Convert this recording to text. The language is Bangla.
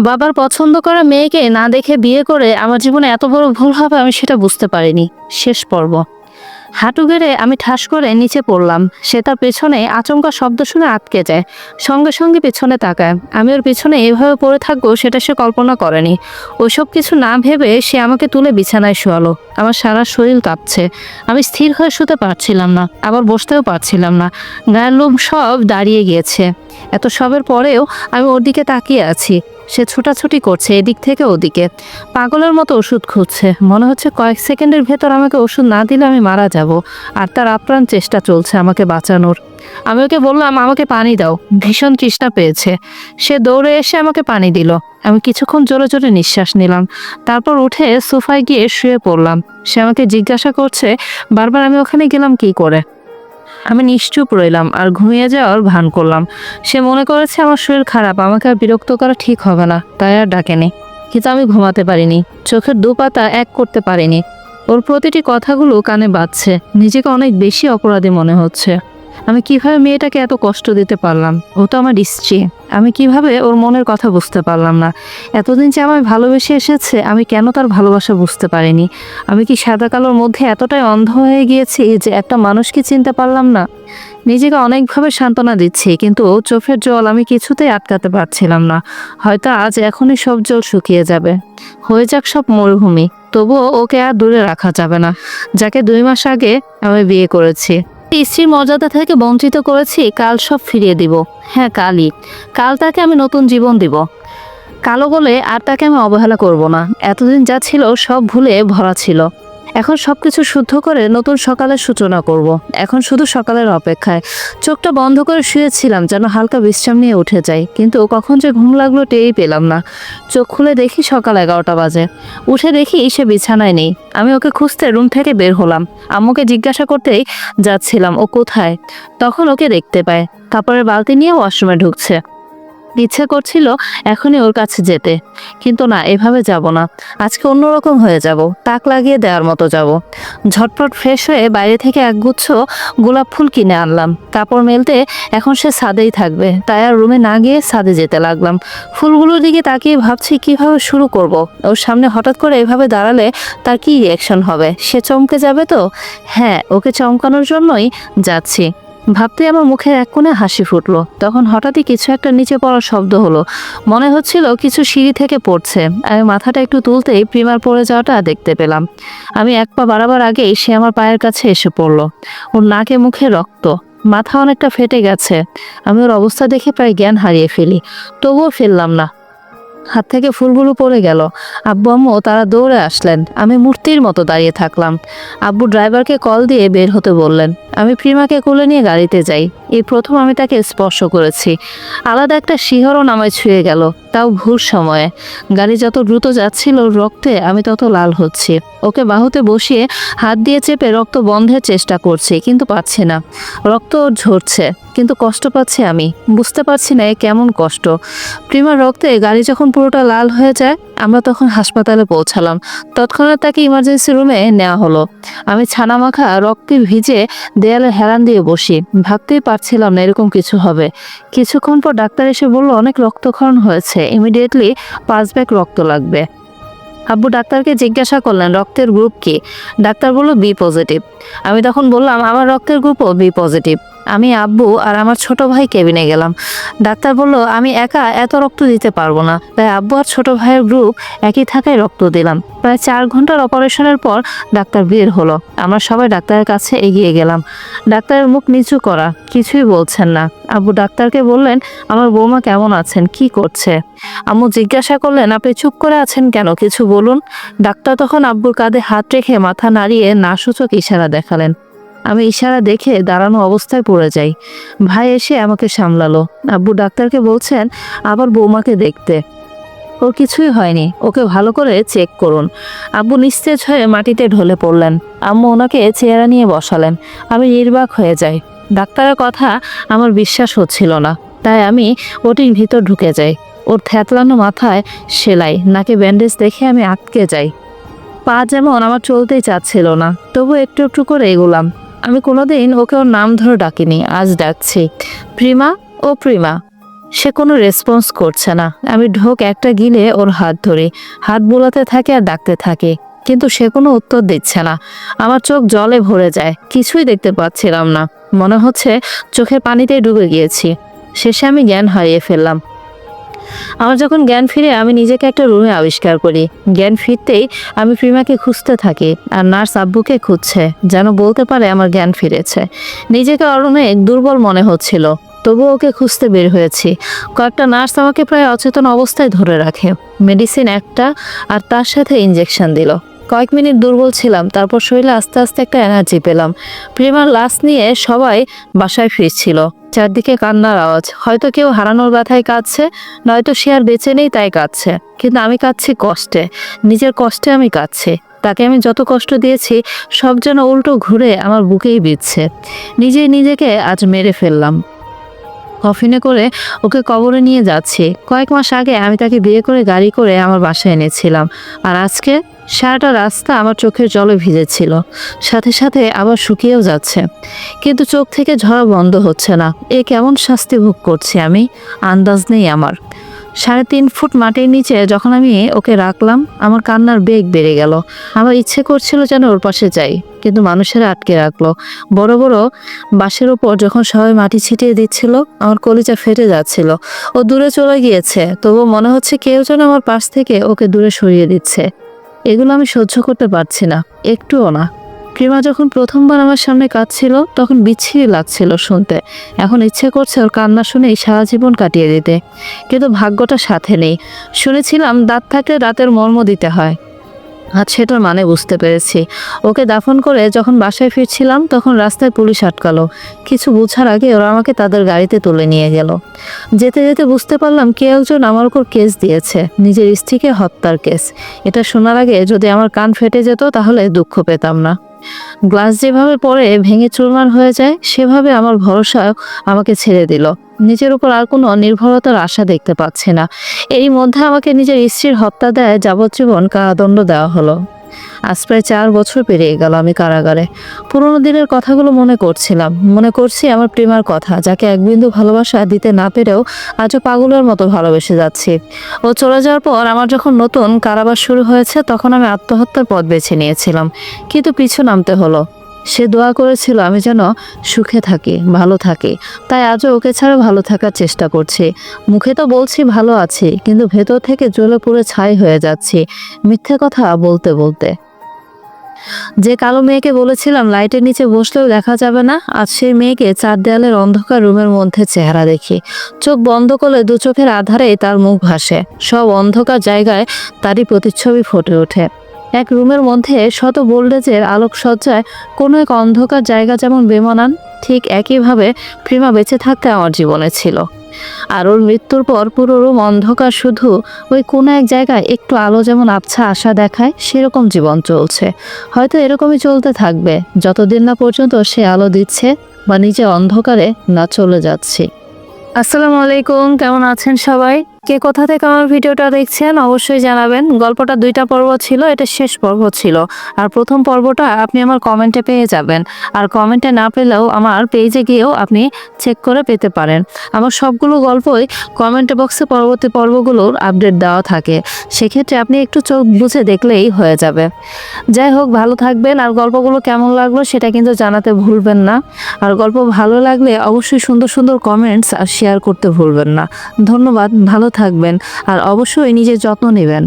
বাবার পছন্দ করা মেয়েকে না দেখে বিয়ে করে আমার জীবনে এত বড় ভুল হবে আমি সেটা বুঝতে পারিনি। শেষ পর্ব। হাঁটু গেড়ে আমি ঠাস করে নিচে পড়লাম। সে তার পেছনে আচমকা শব্দ শুনে আটকে যায়। সঙ্গে সঙ্গে পেছনে তাকায়। আমি ওর পেছনে এভাবে পড়ে থাকব সেটা সে কল্পনা করেনি। ওইসব কিছু না ভেবে সে আমাকে তুলে বিছানায় শোয়ালো। আমার সারা শরীর কাঁপছে। আমি স্থির হয়ে শুতে পারছিলাম না। আবার বসতেও পারছিলাম না। গায়ের লোম সব দাঁড়িয়ে গিয়েছে। এত সবের পরেও আমি ওর দিকে তাকিয়ে আছি। সে ছোটাছুটি করছে এদিক থেকে ওদিকে। পাগলের মতো ওষুধ খুঁজছে। মনে হচ্ছে কয়েক সেকেন্ডের ভেতর আমাকে ওষুধ না দিলে আমি মারা যাব, আর তার আপ্রাণ চেষ্টা চলছে আমাকে বাঁচানোর। আমি ওকে বললাম, আমাকে পানি দাও। ভীষণ তৃষ্ণা পেয়েছে। সে দৌড়ে এসে আমাকে পানি দিল। আমি কিছুক্ষণ জোরে জোরে নিঃশ্বাস নিলাম। তারপর উঠে সোফায় গিয়ে শুয়ে পড়লাম। সে আমাকে জিজ্ঞাসা করছে, বারবার আমি ওখানে গেলাম কি করে? আমি নিশ্চুপ রইলাম আর ঘুমিয়ে যাওয়ার ভান করলাম। সে মনে করেছে আমার শরীর খারাপ, আমাকে আর বিরক্ত করা ঠিক হবে না, তাই আর ডাকেনি। কিন্তু আমি ঘুমাতে পারিনি, চোখের দু পাতা এক করতে পারিনি। ওর প্রতিটি কথাগুলো কানে বাজছে, নিজেকে অনেক বেশি অপরাধী মনে হচ্ছে। আমি কীভাবে মেয়েটাকে এত কষ্ট দিতে পারলাম? ও তো আমার স্ত্রী। আমি কীভাবে ওর মনের কথা বুঝতে পারলাম না? এতদিন যে আমায় ভালোবেসে এসেছে, আমি কেন তার ভালোবাসা বুঝতে পারিনি? আমি কি সাদা কালোর মধ্যে এতটাই অন্ধ হয়ে গিয়েছি যে একটা মানুষকে চিনতে পারলাম না? নিজেকে অনেকভাবে সান্ত্বনা দিচ্ছি, কিন্তু চোখের জল আমি কিছুতেই আটকাতে পারছিলাম না। হয়তো আজ এখনই সব জল শুকিয়ে যাবে। হয়ে যাক সব মরুভূমি। তবুও ওকে আর দূরে রাখা যাবে না। যাকে দুই মাস আগে আমি বিয়ে করেছি। স্ত্রীর মর্যাদা থেকে বঞ্চিত করেছি, কাল সব ফিরিয়ে দিব। হ্যাঁ কালই। কাল তাকে আমি নতুন জীবন দিব। কালো বলে আর তাকে আমি অবহেলা করব না। এতদিন যা ছিল সব ভুলে ভরা ছিল। এখন সব কিছু শুদ্ধ করে নতুন সকালের সূচনা করব। এখন শুধু সকালের অপেক্ষায়। চোখটা বন্ধ করে শুয়েছিলাম যেন হালকা বিশ্রাম নিয়ে উঠে যাই, কিন্তু কখন যে ঘুম লাগল টেরই পেলাম না। চোখ খুলে দেখি সকাল এগারোটা বাজে। উঠে দেখি সে বিছানায় নেই। আমি ওকে খুঁজতে রুম থেকে বের হলাম। আম্মুকে জিজ্ঞাসা করতেই যাচ্ছিলাম, ও কোথায়? তখন ওকে দেখতে পায়। কাপড়ের বালতি নিয়ে ওয়াশরুমে ঢুকছে। ইচ্ছে করছিল এখনই ওর কাছে যেতে। কিন্তু না, এভাবে যাব না। আজকে অন্যরকম হয়ে যাব, তাক লাগিয়ে দেওয়ার মতো যাব। ঝটপট ফ্রেশ হয়ে বাইরে থেকে একগুচ্ছ গোলাপ ফুল কিনে আনলাম। কাপড় মেলতে এখন সে ছাদেই থাকবে, তাই আর রুমে না গিয়ে ছাদে যেতে লাগলাম। ফুলগুলোর দিকে তাকিয়ে ভাবছি কীভাবে শুরু করব। ওর সামনে হঠাৎ করে এভাবে দাঁড়ালে তার কি রিয়াকশন হবে? সে চমকে যাবে তো? হ্যাঁ ওকে চমকানোর জন্যই যাচ্ছি। ভাবতে আমার মুখের এক কোণে হাসি ফুটলো। তখন হঠাৎই কিছু একটা নিচে পড়ার শব্দ হলো। মনে হচ্ছিল কিছু সিঁড়ি থেকে পড়ছে। আমি মাথাটা একটু তুলতেই প্রিমার পড়ে যাওয়াটা দেখতে পেলাম। আমি এক পা বাড়াবার আগেই সে আমার পায়ের কাছে এসে পড়ল। ওর নাকে মুখে রক্ত। মাথা অনেকটা ফেটে গেছে। আমি ওর অবস্থা দেখে প্রায় জ্ঞান হারিয়ে ফেলি। তবুও ফেললাম না। হাত থেকে ফুলগুলো পড়ে গেল। আব্বু আম্মু তারা দৌড়ে আসলেন। আমি মূর্তির মতো দাঁড়িয়ে থাকলাম। আব্বু ড্রাইভারকে কল দিয়ে বের হতে বললেন, আমি প্রিমাকে কোলে নিয়ে গাড়িতে যাই। এই প্রথম আমি তাকে স্পর্শ করেছি। আলাদা একটা শিহরণ আমায় ছুঁয়ে গেল, তাও ভুল সময়ে। গাড়ি যত দ্রুত যাচ্ছিল রক্তে আমি তত লাল হচ্ছি। ওকে বাহুতে বসিয়ে হাত দিয়ে চেপে রক্ত বন্ধের চেষ্টা করছি, কিন্তু পাচ্ছি না। রক্ত ঝরছে, কিন্তু কষ্ট পাচ্ছি আমি। বুঝতে পারছি না এ কেমন কষ্ট। প্রিমার রক্তে গাড়ি যখন পুরোটা লাল হয়ে যায়, আমরা তখন হাসপাতালে পৌঁছালাম। তৎক্ষণাৎ তাকে ইমার্জেন্সি রুমে নেওয়া হলো। আমি ছানা মাখা রক্তে ভিজে দেয়ালে হেলান দিয়ে বসি। ভাবতেই পারছিলাম না এরকম কিছু হবে। কিছুক্ষণ পর ডাক্তার এসে বলল, অনেক রক্তক্ষরণ হয়েছে। ইমিডিয়েটলি পাঁচ ব্যাগ রক্ত লাগবে। আব্বু ডাক্তারকে জিজ্ঞাসা করলেন, রক্তের গ্রুপ কি? ডাক্তার বলল বি পজিটিভ আমি তখন বললাম, আমার রক্তের গ্রুপও বি পজিটিভ আমি আব্বু আর আমার ছোট ভাই কেবিনে গেলাম। ডাক্তার বলল, আমি একা এত রক্ত দিতে পারব না। তাই আব্বু আর ছোট ভাইয়ের গ্রুপ একই থাকায় রক্ত দিলাম। প্রায় চার ঘণ্টার অপারেশনের পর ডাক্তার বের হলো। আমরা সবাই ডাক্তারের কাছে এগিয়ে গেলাম। ডাক্তারের মুখ নিচু করা, কিছুই বলছেন না। আব্বু ডাক্তারকে বললেন, আমার বৌমা কেমন আছেন? কি করছে? আম্মু জিজ্ঞাসা করলেন, আপনি চুপ করে আছেন কেন? কিছু বলুন? ডাক্তার তখন আব্বুর কাঁধে হাত রেখে মাথা নাড়িয়ে নাসূচক ইশারা দেখালেন। আমি ইশারা দেখে দাঁড়ানো অবস্থায় পড়ে যাই। ভাই এসে আমাকে সামলালো। আব্বু ডাক্তারকে বলছেন আবার বৌমাকে দেখতে। ওর কিছুই হয়নি। ওকে ভালো করে চেক করুন। আব্বু নিস্তেজ হয়ে মাটিতে ঢলে পড়লেন। আম্মু ওনাকে চেয়ারা নিয়ে বসালেন। আমি নির্বাক হয়ে যাই। ডাক্তারের কথা আমার বিশ্বাস হচ্ছিল না। তাই আমি ওটির ভিতর ঢুকে যাই। ওর থ্যাতলানো মাথায় সেলাই, নাকে ব্যান্ডেজ দেখে আমি আটকে যাই। পা যেমন আমার চলতেই চাচ্ছিল না তবু একটু একটু করে এগোলাম। আমি কোনোদিন ওকে ওর নাম ধরে ডাকিনি, আজ ডাকছি। প্রিমা, ও প্রিমা, সে কোনো রেসপন্স করছে না। আমি ঢোক একটা গিলে ওর হাত ধরি। হাত বোলাতে থাকে আর ডাকতে থাকে, কিন্তু সে কোনো উত্তর দিচ্ছে না। আমার চোখ জলে ভরে যায়, কিছুই দেখতে পাচ্ছিলাম না। মনে হচ্ছে চোখের পানিতেই ডুবে গিয়েছি। শেষে আমি জ্ঞান হারিয়ে ফেললাম। আমার যখন জ্ঞান ফিরে, আমি নিজেকে একটা রুমে আবিষ্কার করি। জ্ঞান ফিরতেই আমি প্রিমাকে খুঁজতে থাকি আর নার্স আব্বুকে খুঁজছে, যেন বলতে পারে আমার জ্ঞান ফিরেছে। নিজেকে অরণে দুর্বল মনে হচ্ছিল তবু ওকে খুঁজতে বের হয়েছি। কয়েকটা নার্স আমাকে প্রায় অচেতন অবস্থায় ধরে রাখে। মেডিসিন একটা আর তার সাথে ইঞ্জেকশন দিল। কয়েক মিনিট দুর্বল ছিলাম, তারপর শরীরে আস্তে আস্তে একটা এনার্জি পেলাম। প্রেমার লাশ নিয়ে সবাই বাসায় ফিরছিল। চারদিকে কান্নার আওয়াজ। হয়তো কেউ হারানোর ব্যথায় কাঁদছে, নয়তো সে আর বেঁচে নেই তাই কাঁদছে। কিন্তু আমি কাঁদছি কষ্টে। নিজের কষ্টে আমি কাঁদছি। তাকে আমি যত কষ্ট দিয়েছি, সব যেন উল্টো ঘুরে আমার বুকেই বিচ্ছে নিজেই নিজেকে আজ মেরে ফেললাম। কফিনে করে ওকে কবরে নিয়ে যাচ্ছি। কয়েক মাস আগে আমি তাকে বিয়ে করে গাড়ি করে আমার বাসায় এনেছিলাম। আর আজকে সারাটা রাস্তা আমার চোখের জলে ভিজেছিল। সাথে সাথে আবার শুকিয়েও যাচ্ছে। কিন্তু চোখ থেকে ঝরা বন্ধ হচ্ছে না। এ কেমন শাস্তি ভোগ করছি আমি? আন্দাজ নেই আমার। সাড়ে তিন ফুট মাটির নিচে যখন আমি ওকে রাখলাম, আমার কান্নার বেগ বেড়ে গেল। আমার ইচ্ছে করছিল যেন ওর পাশে যাই। কিন্তু মানুষেরা আটকে রাখল। বড় বড় বাঁশের ওপর যখন সবাই মাটি ছিটিয়ে দিচ্ছিল, আমার কলিজা ফেটে যাচ্ছিল। ও দূরে চলে গিয়েছে তবু মনে হচ্ছে কেউ যেন আমার পাশ থেকে ওকে দূরে সরিয়ে দিচ্ছে। এগুলো আমি সহ্য করতে পারছি না, একটুও না। প্রেমা যখন প্রথমবার আমার সামনে কাঁদছিল, তখন বিচ্ছিরি লাগছিল শুনতে। এখন ইচ্ছে করছে ওর কান্না শুনেই সারা জীবন কাটিয়ে দিতে। কিন্তু ভাগ্যটা সাথে নেই। শুনেছিলাম দাঁত থাকলে রাতের মর্ম দিতে হয়। আজ সেটার মানে বুঝতে পেরেছি। ওকে দাফন করে যখন বাসায় ফিরছিলাম, তখন রাস্তায় পুলিশ আটকালো। কিছু বোঝার আগে ওরা আমাকে তাদের গাড়িতে তুলে নিয়ে গেল। যেতে যেতে বুঝতে পারলাম কে একজন আমার উপর কেস দিয়েছে। নিজের স্ত্রীকে হত্যার কেস। এটা শোনার আগে যদি আমার কান ফেটে যেত, তাহলে দুঃখ পেতাম না। গ্লাস যেভাবে পরে ভেঙে চুরমার হয়ে যায়, সেভাবে আমার ভরসা আমাকে ছেড়ে দিল। নিজের উপর আর কোনো নির্ভরতার আশা দেখতে পাচ্ছি না। এরই মধ্যে আমাকে নিজের স্ত্রীর হত্যা দেয় যাবজ্জীবন কারাদণ্ড দেওয়া হলো। আজ প্রায় চার বছর পেরিয়ে গেল আমি কারাগারে। পুরোনো দিনের কথাগুলো মনে করছিলাম। মনে করছি আমার প্রেমার কথা, যাকে এক বিন্দু ভালোবাসা দিতে না পেরেও আজও পাগলের মতো ভালোবেসে যাচ্ছি। ও চলে যাওয়ার পর আমার যখন নতুন কারাবাস শুরু হয়েছে, তখন আমি আত্মহত্যার পথ বেছে নিয়েছিলাম। কিন্তু পিছু নামতে হলো। সে দোয়া করেছিল, আমি যেন সুখে থাকি, ভালো থাকি। তাই আজও ওকে ছাড়া ভালো থাকার চেষ্টা করছি। মুখে তো বলছি ভালো আছি, কিন্তু ভেতর থেকে জ্বলে পুড়ে ছাই হয়ে যাচ্ছি, মিথ্যে কথা বলতে বলতে। যে কালো মেয়েকে বলেছিলাম, লাইটের নিচে বসলেও দেখা যাবে না, আজ সেই মেয়েকে চার দেয়ালের অন্ধকার রুমের মধ্যে চেহারা দেখি। চোখ বন্ধ করলে দু চোখের আধারে তার মুখ ভাসে। সব অন্ধকার জায়গায় তারই প্রতিচ্ছবি ফুটে ওঠে। এক রুমের মধ্যে শত ভোল্টেজের আলোকসজ্জায় কোনো এক অন্ধকার জায়গা যেমন বেমানান, ঠিক একইভাবে প্রেমা বেঁচে থাকতে আমার জীবনে ছিল। আর ওর মৃত্যুর পর পুরো রুম অন্ধকার, শুধু ওই কোনো এক জায়গায় একটু আলো যেমন আবছা আশা দেখায়, সেরকম জীবন চলছে। হয়তো এরকমই চলতে থাকবে, যতদিন না পর্যন্ত সে আলো দিচ্ছে বা নিজে অন্ধকারে না চলে যাচ্ছি। আসসালামু আলাইকুম, কেমন আছেন সবাই? কে কোথা থেকে আমার ভিডিওটা দেখছেন, অবশ্যই জানাবেন। গল্পটা দুইটা পর্ব ছিল, এটা শেষ পর্ব ছিল। আর প্রথম পর্বটা আপনি আমার কমেন্টে পেয়ে যাবেন। আর কমেন্টে না পেলেও আমার পেজে গিয়েও আপনি চেক করে পেতে পারেন। আমার সবগুলো গল্পই কমেন্ট বক্সে পরবর্তী পর্বগুলোর আপডেট দেওয়া থাকে। সেক্ষেত্রে আপনি একটু চোখ বুঝে দেখলেই হয়ে যাবে। যাই হোক, ভালো থাকবেন। আর গল্পগুলো কেমন লাগল সেটা কিন্তু জানাতে ভুলবেন না। আর গল্প ভালো লাগলে অবশ্যই সুন্দর সুন্দর কমেন্টস আর শেয়ার করতে ভুলবেন না। ধন্যবাদ, ভালো থাকবেন আর অবশ্যই নিজের যত্ন নেবেন।